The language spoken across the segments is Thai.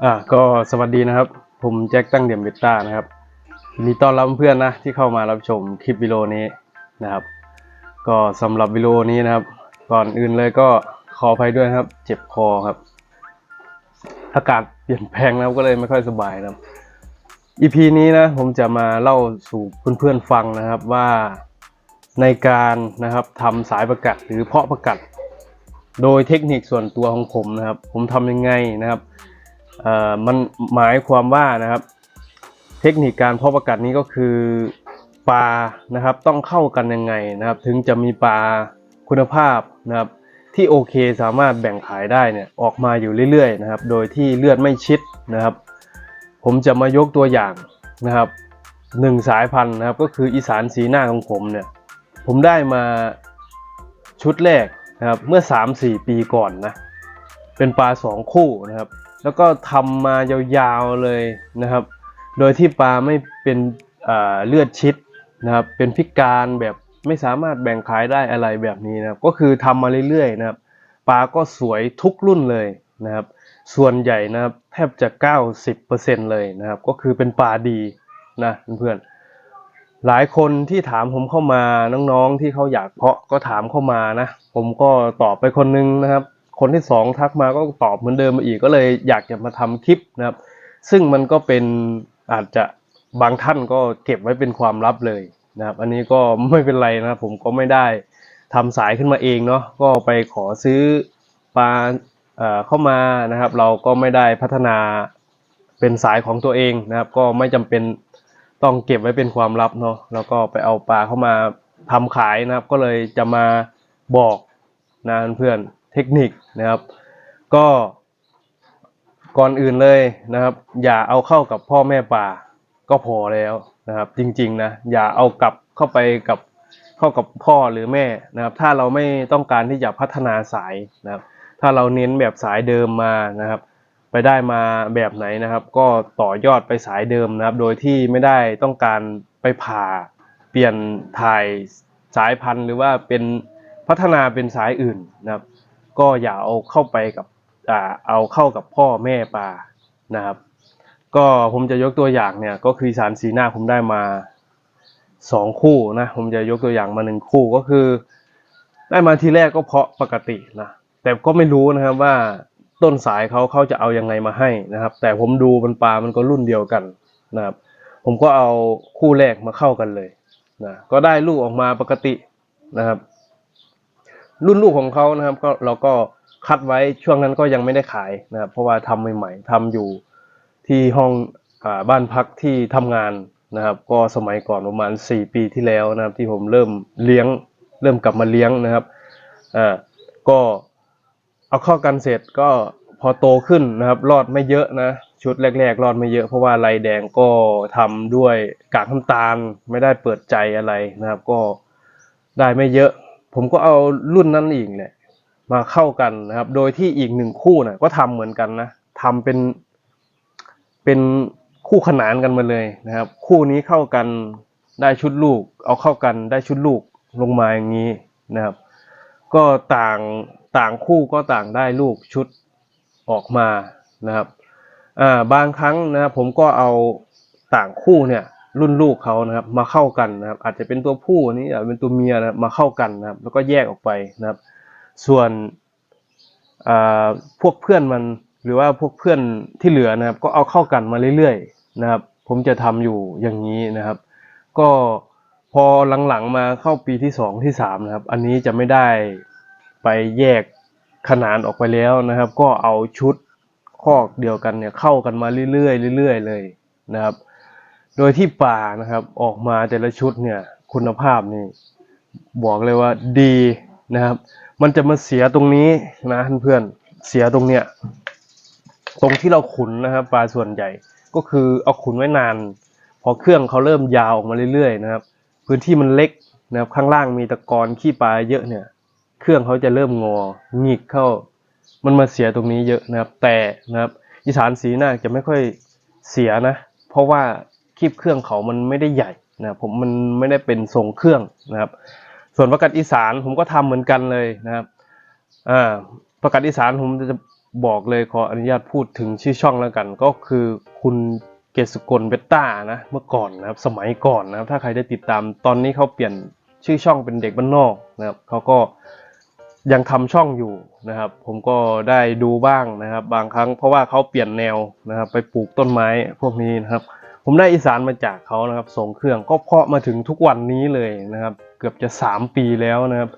อ่าก็สวัสดีนะครับ ผมแจ็คตั้งเดี่ยมเบต้านะครับยินดีต้อนรับเพื่อนนะที่เข้ามารับชมคลิปวิดีโอนี้นะครับ ก็สำหรับวิดีโอนี้นะครับ ก่อนอื่นเลยก็ขออภัยด้วยครับ เจ็บคอครับ อากาศเปลี่ยนแปลงนะครับก็เลยไม่ค่อยสบายนะครับ EP นี้นะผมจะมาเล่าสู่เพื่อนๆฟังนะครับว่าในการนะครับทำสายประกัดหรือเพาะประกัด โดยเทคนิคส่วนตัวของผมนะครับ ผมทำยังไงนะครับ มันหมายความว่านะครับ เทคนิคการเพาะประกัดนี้ก็คือปลานะครับต้องเข้ากันยังไงนะครับ ถึงจะมีปลาคุณภาพนะครับ ที่โอเคสามารถแบ่งขายได้เนี่ยออกมาอยู่เรื่อยๆนะครับ โดยที่เลือดไม่ชิดนะครับ ผมจะมายกตัวอย่างนะครับหนึ่งสายพันธุ์นะครับก็คืออีสานสีหน้าของผมเนี่ย ผมได้มาชุดแรกนะครับเมื่อ 3-4 ปีก่อนนะ เป็นปลาสองคู่นะครับ แล้วก็ทำมายาวๆเลยนะครับ โดยที่ปลาไม่เป็นเลือดชิดนะครับ เป็นพิการแบบไม่สามารถแบ่งขายได้อะไรแบบนี้นะครับ ก็คือทำมาเรื่อยๆนะครับ ปลาก็สวยทุกรุ่นเลยนะครับ ส่วนใหญ่นะครับแทบจะ 90%เลยนะครับ ก็คือเป็นปลาดีนะเพื่อนๆหลายคนที่ถามผมเข้ามาน้องๆที่เขาอยากเพาะก็ถามเข้ามานะ ผมก็ตอบไปคนนึงนะครับ คนที่สองทักมาก็ตอบเหมือนเดิมมาอีกก็เลยอยากจะมาทำคลิปนะครับ ซึ่งมันก็เป็นอาจจะบางท่านก็เก็บไว้เป็นความลับเลยนะครับ อันนี้ก็ไม่เป็นไรนะผมก็ไม่ได้ทำสายขึ้นมาเองเนาะก็ไปขอซื้อปลาเเข้ามานะครับ เราก็ไม่ได้พัฒนาเป็นสายของตัวเองนะครับ ก็ไม่จำเป็นต้องเก็บไว้เป็นความลับเนาะแล้วก็ไปเอาปลาเข้ามาทำขายนะครับ ก็เลยจะมาบอกนะเพื่อน เทคนิคนะครับ ก็ก่อนอื่นเลยนะครับ อย่าเอาเข้ากับพ่อแม่ป่าก็พอแล้วนะครับ จริงๆนะอย่าเอากลับเข้าไปกับเข้ากับพ่อหรือแม่นะครับ ถ้าเราไม่ต้องการที่จะพัฒนาสายนะครับ ถ้าเราเน้นแบบสายเดิมมานะครับ ไปได้มาแบบไหนนะครับ ก็ต่อยอดไปสายเดิมนะครับ โดยที่ไม่ได้ต้องการไปผ่าเปลี่ยนถ่ายสายพันธุ์ หรือว่าเป็นพัฒนาเป็นสายอื่นนะครับ ก็อย่าเอาเข้าไปกับอ่าเอาเข้ากับพ่อแม่ปลานะครับ ก็ผมจะยกตัวอย่างเนี่ยก็คือสารสีหน้าผมได้มาสองคู่นะผมจะยกตัวอย่างมาหนึ่งคู่ก็คือ ได้มาทีแรกก็เพาะปกตินะแต่ก็ไม่รู้นะครับว่าต้นสายเขาเขาจะเอายังไงมาให้นะครับ แต่ผมดูมันปลามันก็รุ่นเดียวกันนะครับ ผมก็เอาคู่แรกมาเข้ากันเลยนะก็ได้ลูกออกมาปกตินะครับ รุ่นลูกของเขานะครับก็เราก็คัดไว้ช่วงนั้นก็ยังไม่ได้ขายนะครับเพราะว่าทำใหม่ๆทำอยู่ที่ห้องอบ้านพักที่ทำงานนะครับ ก็สมัยก่อนประมาณสี่ปีที่แล้วนะครับ ที่ผมเริ่มเลี้ยงเริ่มกลับมาเลี้ยงนะครับอ่าก็เอาเข้ากันเสร็จก็พอโตขึ้นนะครับ รอดไม่เยอะนะชุดแรกๆ รอดไม่เยอะเพราะว่าลายแดงก็ทำด้วยกากน้ำตาลไม่ได้เปิดใจอะไรนะครับ ก็ได้ไม่เยอะ ผมก็เอารุ่นนั้นอีกแหละมาเข้ากันนะครับ โดยที่อีกหนึ่งคู่นะก็ทำเหมือนกันนะทำเป็นเป็นคู่ขนานกันมาเลยนะครับ คู่นี้เข้ากันได้ชุดลูก เอาเข้ากันได้ชุดลูกลงมาอย่างนี้นะครับ ก็ต่างต่างคู่ก็ต่างได้ลูกชุดออกมานะครับอ่าบางครั้งนะครับผมก็เอาต่างคู่เนี่ย รุ่นลูกเขานะครับ มาเข้ากันนะครับ อาจจะเป็นตัวผู้อันนี้อาจจะเป็นตัวเมียนะครับมาเข้ากันนะครับ แล้วก็แยกออกไปนะครับ ส่วนอ่าพวกเพื่อนมันหรือว่าพวกเพื่อนที่เหลือนะครับ ก็เอาเข้ากันมาเรื่อยๆนะครับ ผมจะทำอยู่อย่างนี้นะครับ ก็พอหลังๆมาเข้าปีที่สองที่สามนะครับ อันนี้จะไม่ได้ไปแยกขนานออกไปแล้วนะครับ ก็เอาชุดคอกเดียวกันเนี่ยเข้ากันมาเรื่อยๆเรื่อยๆเลยนะครับ โดยที่ป่านะครับออกมาแต่ละชุดเนี่ยคุณภาพนี่บอกเลยว่าดีนะครับ มันจะมาเสียตรงนี้นะเพื่อนเสียตรงเนี้ยตรงที่เราขุนนะครับปลาส่วนใหญ่ก็คือเอาขุนไว้นาน พอเครื่องเขาเริ่มยาวออกมาเรื่อยๆนะครับ พื้นที่มันเล็กนะครับข้างล่างมีตะกอนขี้ปลาเยอะเนี่ย เครื่องเขาจะเริ่มงอหงิกเข้า มันมาเสียตรงนี้เยอะนะครับ แต่นะครับอีสานสีหน้าจะไม่ค่อยเสียนะ เพราะว่า คลิปเครื่องเขามันไม่ได้ใหญ่นะผมมันไม่ได้เป็นทรงเครื่องนะครับ ส่วนประกัดอีสานผมก็ทำเหมือนกันเลยนะครับอ่าประกัดอีสานผมจะบอกเลยขออนุญาตพูดถึงชื่อช่องแล้วกัน ก็คือคุณเกษกลเบตต้านะเมื่อก่อนนะครับสมัยก่อนนะครับถ้าใครได้ติดตามตอนนี้เขาเปลี่ยนชื่อช่องเป็นเด็กบ้านนอกนะครับเขาก็ยังทำช่องอยู่นะครับ ผมก็ได้ดูบ้างนะครับ บางครั้งเพราะว่าเขาเปลี่ยนแนวนะครับ ไปปลูกต้นไม้พวกนี้นะครับ ผมได้อีสานมาจากเขานะครับส่งเครื่องก็เพาะมาถึงทุกวันนี้เลยนะครับ เกือบจะ 3 ปีแล้วนะครับ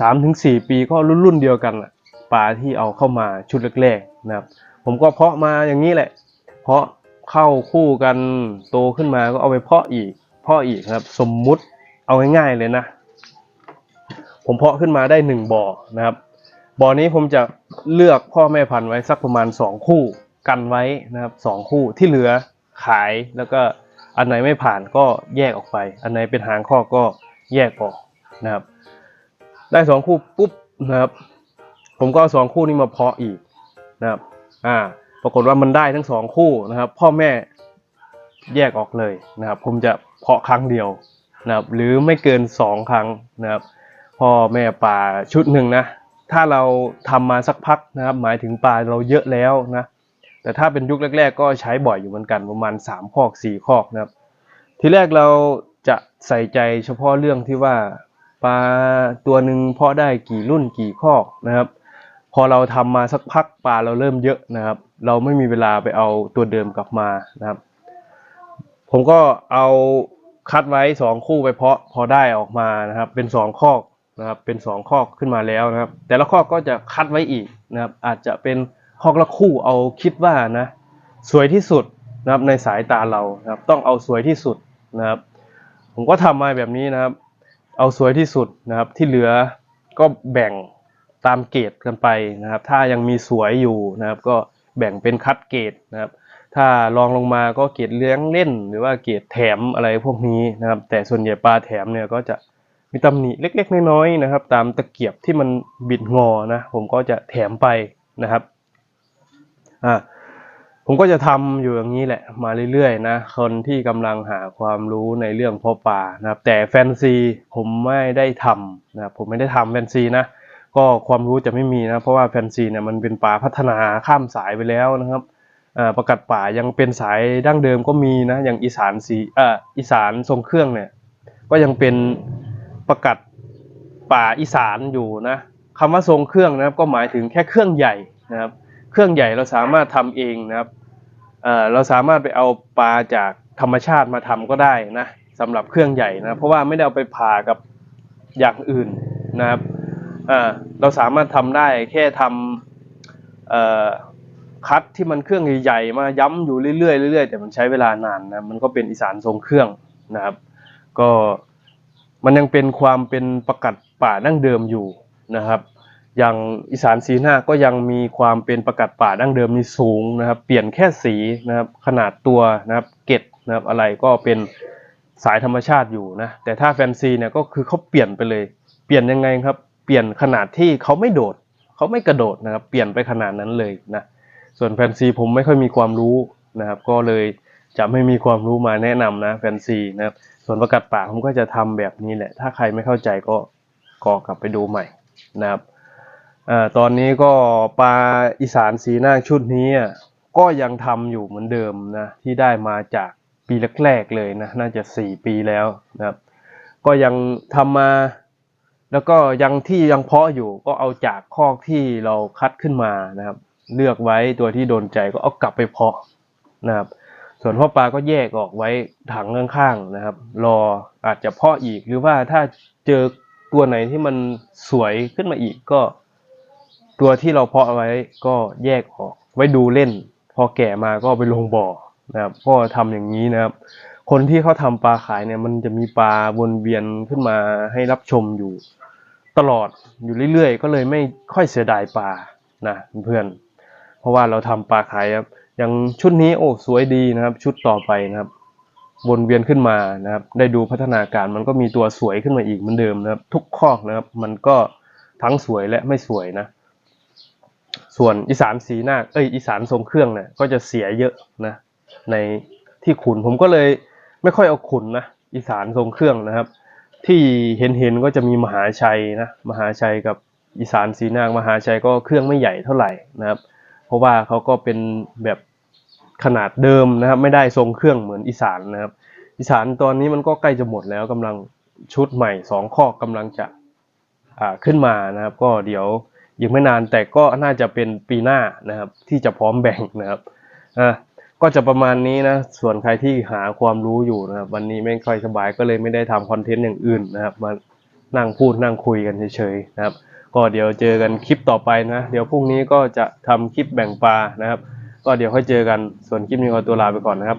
สามถึงสี่ปีก็รุ่นรุ่นเดียวกันน่ะปลาที่เอาเข้ามาชุดแรกๆนะครับ ผมก็เพาะมาอย่างนี้แหละ เพาะเข้าคู่กันโตขึ้นมาก็เอาไปเพาะอีก เพาะอีกนะครับ สมมุติเอาง่ายๆเลยนะ ผมเพาะขึ้นมาได้หนึ่งบ่อนะครับบ่อนี้ผมจะเลือกพ่อแม่พันธุ์ไว้สักประมาณสองคู่กันไว้นะครับสองคู่ที่เหลือ ขายแล้วก็อันไหนไม่ผ่านก็แยกออกไป อันไหนเป็นหางข้อก็แยกออกนะครับ ได้สองคู่ปุ๊บนะครับ ผมก็เอาสองคู่นี้มาเพาะอีกนะครับอ่าปรากฏว่ามันได้ทั้งสองคู่นะครับ พ่อแม่แยกออกเลยนะครับ ผมจะเพาะครั้งเดียวนะครับ หรือไม่เกินสองครั้งนะครับ พ่อแม่ปลาชุดหนึ่งนะถ้าเราทำมาสักพักนะครับ หมายถึงปลาเราเยอะแล้วนะ แต่ถ้าเป็นยุคแรก ๆ ก็ใช้บ่อยอยู่เหมือนกันประมาณ 3 คอก 4 คอกนะครับ ทีแรกเราจะใส่ใจเฉพาะเรื่องที่ว่าปลาตัวหนึ่งเพาะได้กี่รุ่นกี่คอกนะครับ พอเราทำมาสักพักปลาเราเริ่มเยอะนะครับ เราไม่มีเวลาไปเอาตัวเดิมกลับมานะครับ ผมก็เอาคัดไว้สองคู่ไปเพาะพอได้ออกมานะครับ เป็นสองคอกนะครับเป็นสองคอกขึ้นมาแล้วนะครับ แต่ละคอกก็จะคัดไว้อีกนะครับ อาจจะเป็น คอกละคู่เอาคิดว่านะสวยที่สุดนะครับในสายตาเรานะครับต้องเอาสวยที่สุดนะครับ ผมก็ทำมาแบบนี้นะครับ เอาสวยที่สุดนะครับที่เหลือก็แบ่งตามเกรดกันไปนะครับ ถ้ายังมีสวยอยู่นะครับ ก็แบ่งเป็นคัดเกรดนะครับ ถ้ารองลงมาก็เกรดเลี้ยงเล่น หรือว่าเกรดแถมอะไรพวกนี้นะครับ แต่ส่วนใหญ่ปลาแถมเนี่ยก็จะมีตำหนิเล็ก ๆ น้อยๆนะครับ ตามตะเกียบที่มันบิดงอนะผมก็จะแถมไปนะครับ อ่าผมก็จะทำอยู่อย่างนี้แหละ มาเรื่อยๆนะ คนที่กำลังหาความรู้ในเรื่องพาะปลานะครับ แต่แฟนซีผมไม่ได้ทำนะครับผมไม่ได้ทำแฟนซีนะก็ความรู้จะไม่มีนะเพราะว่าแฟนซีเนี่ยมันเป็นปลาพัฒนาข้ามสายไปแล้วนะครับอ่าประกัดป่ายังเป็นสายดั้งเดิมก็มีนะอย่างอีสานสีอ่ออีสานทรงเครื่องเนี่ยก็ยังเป็นประกัดป่าอีสานอยู่นะคำว่าทรงเครื่องนะครับก็หมายถึงแค่เครื่องใหญ่นะครับ เครื่องใหญ่เราสามารถทำเองนะครับเอ่อเราสามารถไปเอาปลาจากธรรมชาติมาทำก็ได้นะสำหรับเครื่องใหญ่นะเพราะว่าไม่ได้เอาไปผ่ากับอย่างอื่นนะครับอ่าเราสามารถทำได้แค่ทำเอ่อคัดที่มันเครื่องใหญ่ๆมาย้ำอยู่เรื่อยๆเรื่อยๆแต่มันใช้เวลานานนะมันก็เป็นอีสานทรงเครื่องนะครับ ก็มันยังเป็นความเป็นประกัดป่าดั้งเดิมอยู่นะครับ อย่างอีสานสีหน้าก็ยังมีความเป็นประกัดป่าดั้งเดิมนี่สูงนะครับ เปลี่ยนแค่สีนะครับ ขนาดตัวนะครับ เกตนะครับ อะไรก็เป็นสายธรรมชาติอยู่นะ แต่ถ้าแฟนซีเนี่ยก็คือเขาเปลี่ยนไปเลย เปลี่ยนยังไงครับ เปลี่ยนขนาดที่เขาไม่โดด เขาไม่กระโดดนะครับ เปลี่ยนไปขนาดนั้นเลยนะ ส่วนแฟนซีผมไม่ค่อยมีความรู้นะครับ ก็เลยจะไม่มีความรู้มาแนะนำนะแฟนซีนะครับ ส่วนประกัดป่าผมก็จะทำแบบนี้แหละ ถ้าใครไม่เข้าใจก็ก็กลับไปดูใหม่นะครับ อ่าตอนนี้ก็ปลาอีสานสีหน้าชุดนี้อะก็ยังทำอยู่เหมือนเดิมนะที่ได้มาจากปีแรกๆเลยนะน่าจะสี่ปีแล้วนะครับ ก็ยังทำมา แล้วก็ยังที่ยังเพาะอยู่ก็เอาจากคอกที่เราคัดขึ้นมานะครับ เลือกไว้ตัวที่โดนใจก็เอากลับไปเพาะนะครับ ส่วนพ่อปลาก็แยกออกไว้ถังข้างๆนะครับ รออาจจะเพาะอีกหรือว่าถ้าเจอตัวไหนที่มันสวยขึ้นมาอีกก็ ตัวที่เราเพาะไว้ก็แยกออกไว้ดูเล่น พอแก่มาก็ไปลงบ่อนะครับก็ทำอย่างนี้นะครับ คนที่เขาทำปลาขายเนี่ย มันจะมีปลาวนเวียนขึ้นมาให้รับชมอยู่ตลอดอยู่เรื่อยๆ ก็เลยไม่ค่อยเสียดายปลานะเพื่อนเพราะว่าเราทำปลาขายครับอย่างชุดนี้โอ้สวยดีนะครับ ชุดต่อไปนะครับ วนเวียนขึ้นมานะครับ ได้ดูพัฒนาการมันก็มีตัวสวยขึ้นมาอีกเหมือนเดิมนะครับ ทุกคอนะครับ มันก็ทั้งสวยและไม่สวยนะ ส่วนอีสานสีหน้าเอ้ยอีสานทรงเครื่องเนี่ยก็จะเสียเยอะนะในที่ขุนผมก็เลยไม่ค่อยเอาขุนนะอีสานทรงเครื่องนะครับ ที่เห็นเห็นๆก็จะมีมหาชัยนะมหาชัยกับอีสานสีนางมหาชัยก็เครื่องไม่ใหญ่เท่าไหร่นะครับ เพราะว่าเขาก็เป็นแบบขนาดเดิมนะครับ ไม่ได้ทรงเครื่องเหมือนอีสานนะครับ อีสานตอนนี้มันก็ใกล้จะหมดแล้วกำลังชุดใหม่สองข้อกำลังจะขึ้นมานะครับ ก็เดี๋ยว อีกไม่นานแต่ก็น่าจะเป็นปีหน้านะครับ ที่จะพร้อมแบ่งนะครับอะก็จะประมาณนี้นะ ส่วนใครที่หาความรู้อยู่นะครับ วันนี้ไม่ค่อยสบายก็เลยไม่ได้ทำคอนเทนต์อย่างอื่นนะครับ มานั่งพูดนั่งคุยกันเฉยๆนะครับ ก็เดี๋ยวเจอกันคลิปต่อไปนะ เดี๋ยวพรุ่งนี้ก็จะทำคลิปแบ่งปลานะครับ ก็เดี๋ยวค่อยเจอกัน ส่วนคลิปนี้ขอตัวลาไปก่อนนะครับ